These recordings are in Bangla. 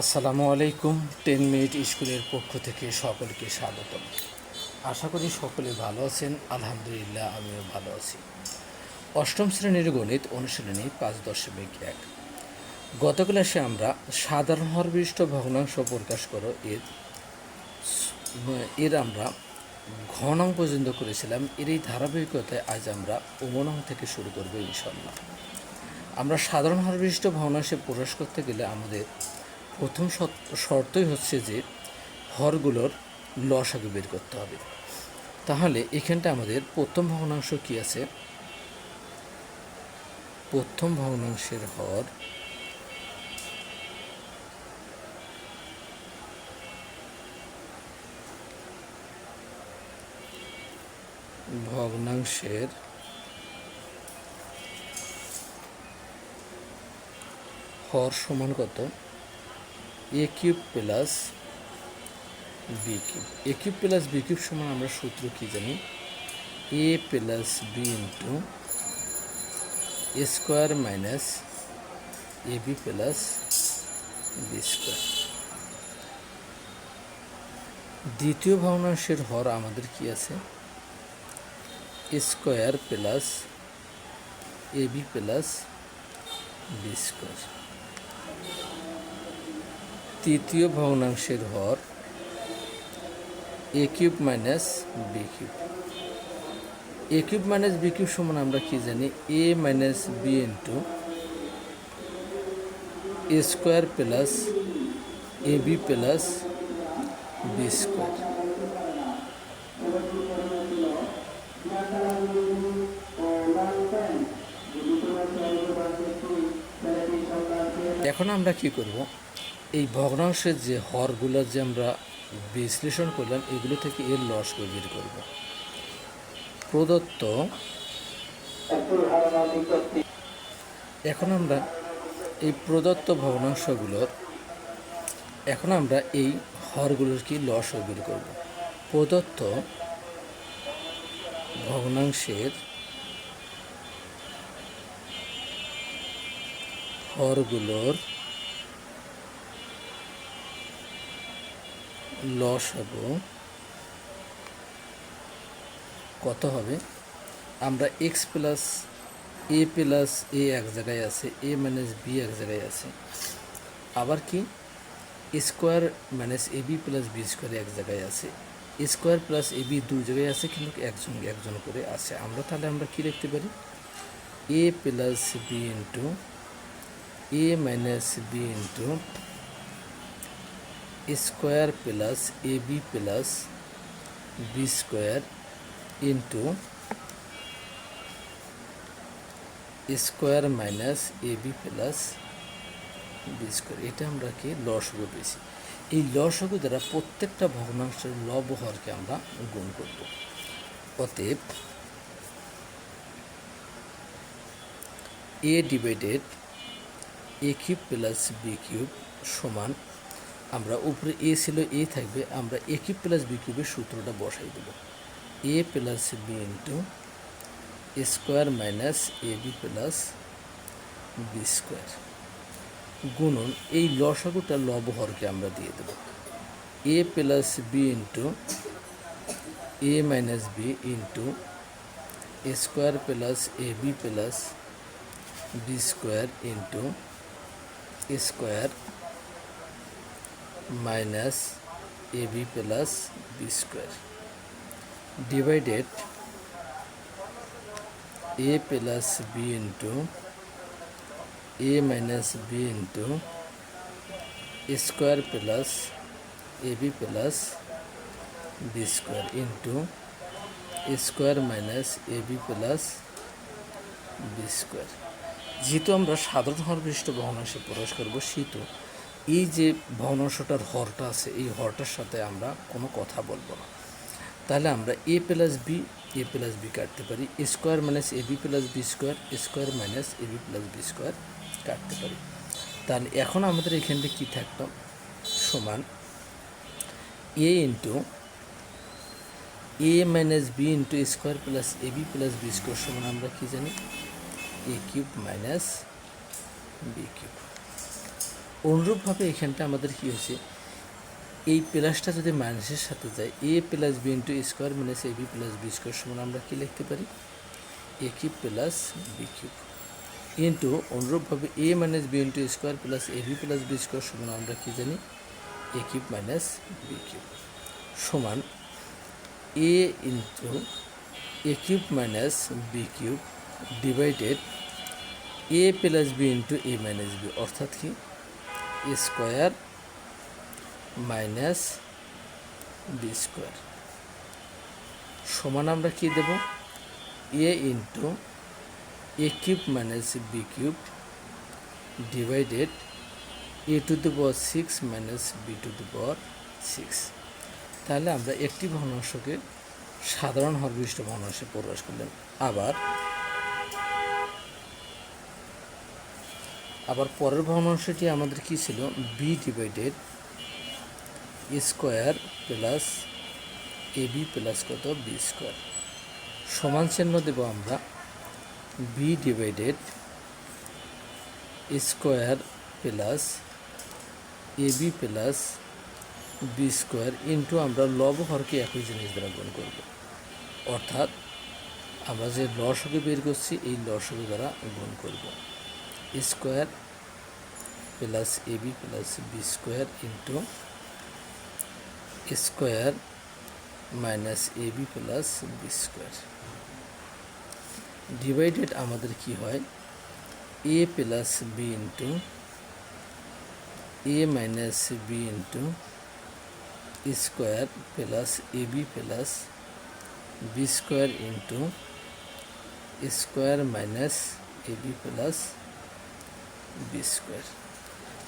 আসসালামু আলাইকুম, টেন মিনিট স্কুলের পক্ষ থেকে সকলকে স্বাগতম। আশা করি সকলে ভালো আছেন, আলহামদুলিল্লাহ আমিও ভালো আছি। অষ্টম শ্রেণির গণিত অনুশীলনী পাঁচ দশমিক এক। গত ক্লাসে আমরা সাধারণ হরবিষ্ট ভগ্নাংশ প্রকাশ করো, এর এর আমরা ঘনং পর্যন্ত করেছিলাম এর এই ধারাবাহিকতায় আজ আমরা উমনং থেকে শুরু করব ইনশাল্লাহ আমরা সাধারণ হারবিষ্ট ভগ্নাংশে প্রকাশ করতে গেলে আমাদের প্রথম শর্তই হচ্ছে যে হরগুলোর লসাগু বের করতে হবে। তাহলে এখানটা আমাদের প্রথম ভগ্নাংশ কি আছে? প্রথম ভগ্নাংশের হর ভগ্নাংশের হর সমান কত? A cube plus B cube A cube plus B cube সমান আমরা সূত্র কি জানি? A plus B into A square minus A B plus B square দ্বিতীয় ভগ্নাংশের হর আমাদের কি আছে? Square plus A B plus B square তৃতীয় ভগ্নাংশের হর A cube minus B cube A cube minus B cube সমান আমরা কি জানি? A minus B into A square plus A B plus B square এখন আমরা কি করব? এই ভগ্নাংশের যে হরগুলো যে আমরা বিশ্লেষণ করলাম, এগুলো থেকে এর লস বের করব। প্রদত্ত এখন আমরা এই প্রদত্ত ভগ্নাংশগুলোর, এখন আমরা এই হরগুলোর কি লস বের করব। প্রদত্ত ভগ্নাংশের হরগুলোর লস হব। কত হবে? আমরা X plus A plus A এক জায়গায় আছে এ মাইনাস বি এক জায়গায় আছে। আবার কি? Square minus A B plus B square এক জায়গায় আছে। স্কোয়ার প্লাস এ বি দুই জায়গায় আছে, কিন্তু একজন একজন করে আছে। আমরা তাহলে আমরা কি লিখতে পারি? A plus B into A minus B into square plus A B plus B square into square minus A B plus B square. এটা আমরা কি? লসগু পেয়েছি। এই লসগু দ্বারা প্রত্যেকটা ভগ্নাংশের লব হরকে আমরা গুণ করব। অতএব A divided A cube plus B cube সমান আমরা উপরে এ ছিল, এ থাকবে, আমরা এ কিউব প্লাস বি কিউবের সূত্রটা বসাই দেব। A plus B into square minus A B plus B square. গুণন এই লসাগুটা লবহরকে আমরা দিয়ে দেব। A plus B into A minus B into square plus A B plus B square into square minus A B plus B square divided A plus B into A minus B into square plus A B plus B square into square minus A B plus B square যেহেতু আমরা সাধারণ হরবিষ্ট ভগ্নাংশে প্রকাশ করব সেহেতু এই যে ভগ্নাংশটার হরটা আছে, এই হরটার সাথে আমরা কোনো কথা বলব না। তাহলে আমরা A plus B, A plus B কাটতে পারি square minus A B plus B square square minus A B plus B square কাটতে পারি। তাহলে এখন আমাদের এখানটা কী থাকতো? সমান A into A minus B into square plus A B plus B square সমান আমরা কী জানি? A cube minus B cube. অনুরূপভাবে এখানটা আমাদের কী হয়েছে? এই প্লাসটা যদি মাইনাসের সাথে যায় A plus B into square minus A B plus B square সমান আমরা কী লিখতে পারি? A cube plus B cube into অনুরূপভাবে A minus B into square plus A B plus B square সমান আমরা কী জানি? A cube minus B cube সমান A into A cube minus B cube divided A plus B into A minus B অর্থাৎ কি? Square minus B square. সমান আমরা কি দেব? A into A cube minus B cube divided A to the power six minus B to the power six তাহলে আমরা একটি ভগ্নাংশকে সাধারণ হরবিষ্ট ভগ্নাংশে প্রকাশ করলাম। আবার আবার পরের ভগ্নাংশটি আমাদের কি ছিল? B divided square plus A B plus কত? বি স্কোয়ার সমান চিহ্ন দেব আমরা। B divided square plus A B plus B square into আমরা লব হরকে একই জিনিস দ্বারা গুণ করব। অর্থাৎ আমরা যে লসকে বের করছি, এই লসকে দ্বারা গুণ করব। Square plus A B plus B square into square minus A B plus B square. Divided আমাদের কি হয়? A plus B into A minus B into square plus A B plus B square into square minus A B plus B square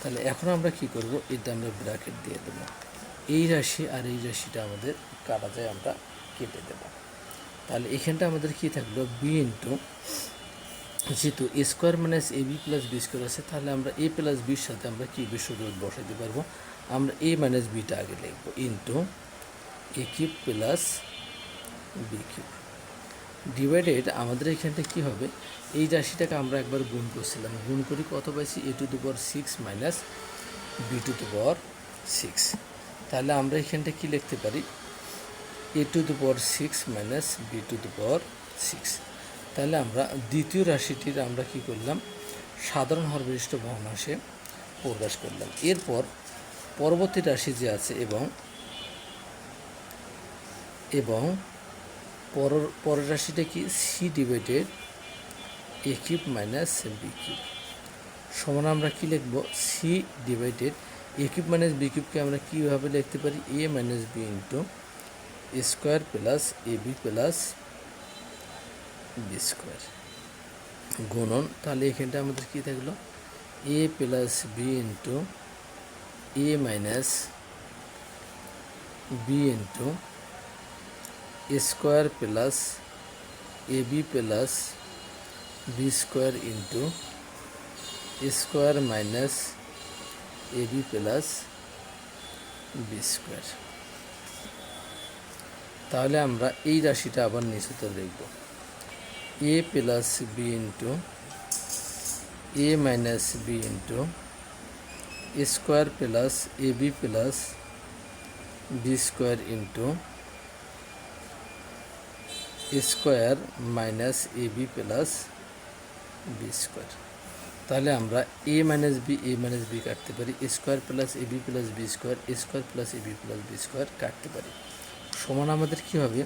তাহলে এখন আমরা কি করব? এটা আমরা ব্র্যাকেট দিয়ে দেব। এই রাশি আর এই রাশিটা আমাদের কাটা যায় আমরা কেটে দেব। তাহলে এখানটা আমাদের কি থাকল? বি ইন্টু যেহেতু A square minus A B plus B square আছে, তাহলে আমরা এ প্লাস বির সাথে আমরা কি বিশ্বরূপ বসাতে পারব? আমরা এ মাইনাস বিটা আগে লিখব। Into A cube plus B cube divided আমাদের এখানটা কি হবে? এই রাশিটাকে আমরা একবার গুণ করছিলাম। গুণ করি কত পাইছি? A to the power six minus B to the power six তাহলে আমরা এখানটা কী লিখতে পারি? A to the power six minus B to the power six তাহলে আমরা দ্বিতীয় রাশিটির আমরা কি করলাম? সাধারণ হরবিষ্ট ভগ্নাংশে প্রকাশ করলাম। এরপর পরবর্তী রাশি যে আছে এবং এবং পর পরের রাশিটা কি? C divided A cube minus B cube. সমান আমরা কি লিখব? C divided A cube minus B কিউবকে আমরা কীভাবে লিখতে পারি? A minus B into square plus A B plus B square গুণন, তাহলে এখানটা আমাদের কী থাকল? A plus B into A minus B into square plus A B plus B square into square minus A B plus B square তাহলে আমরা এই রাশিটা আবার নিচেতে লিখব। A plus B into A minus B into square plus A B plus B square into square minus A B plus B square তাহলে আমরা A minus B A minus B কাটতে পারি। Square plus A B plus B square square plus A B plus B square কাটতে পারি। সমান আমাদের কী হবে?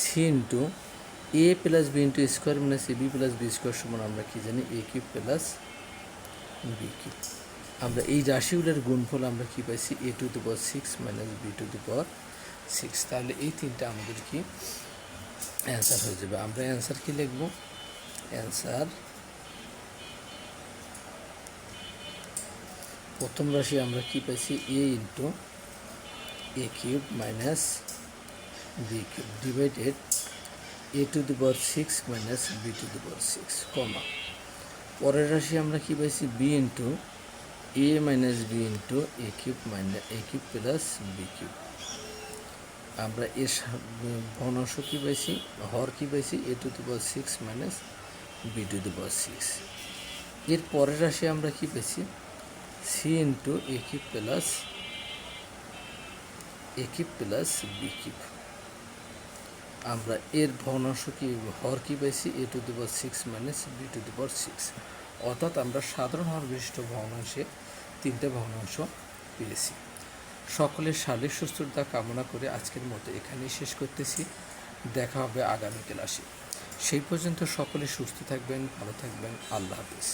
C into A plus B into square minus A B plus B square সমান আমরা কী জানি? A cube plus B cube আমরা এই রাশিগুলোর গুণফল আমরা কী পাইছি? A to the power six minus B to the power six তাহলে এই তিনটা আমাদের কি? অ্যান্সার হয়ে যাবে। আমরা অ্যান্সার কী লিখব? অ্যান্সার প্রথম রাশি আমরা কি পাইছি? A into A cube minus B cube divided A to the power six minus B to the power six comma পরের রাশি আমরা কি পাইছি? B into A minus B into A cube minus A cube plus B cube আমরা এর ভগ্নাংশ কী পাইছি? হর কী পাইছি? A to the power six minus B to the power six এর পরের রাশি আমরা কী পেয়েছি C into A cube plus A cube plus B cube. আমরা এর ভগ্নাংশ কি, হর কি পাইছি? A to the power six minus B to the power six. অর্থাৎ আমরা সাধারণ হর বিশিষ্ট ভগ্নাংশে তিনটে ভগ্নাংশ পেয়েছি। সকলের শারীরিক সুস্থতা কামনা করে আজকের মতো এখানেই শেষ করতেছি। দেখা হবে আগামী ক্লাসে। সেই পর্যন্ত সকলে সুস্থ থাকবেন, ভালো থাকবেন। আল্লাহ হাফিজ।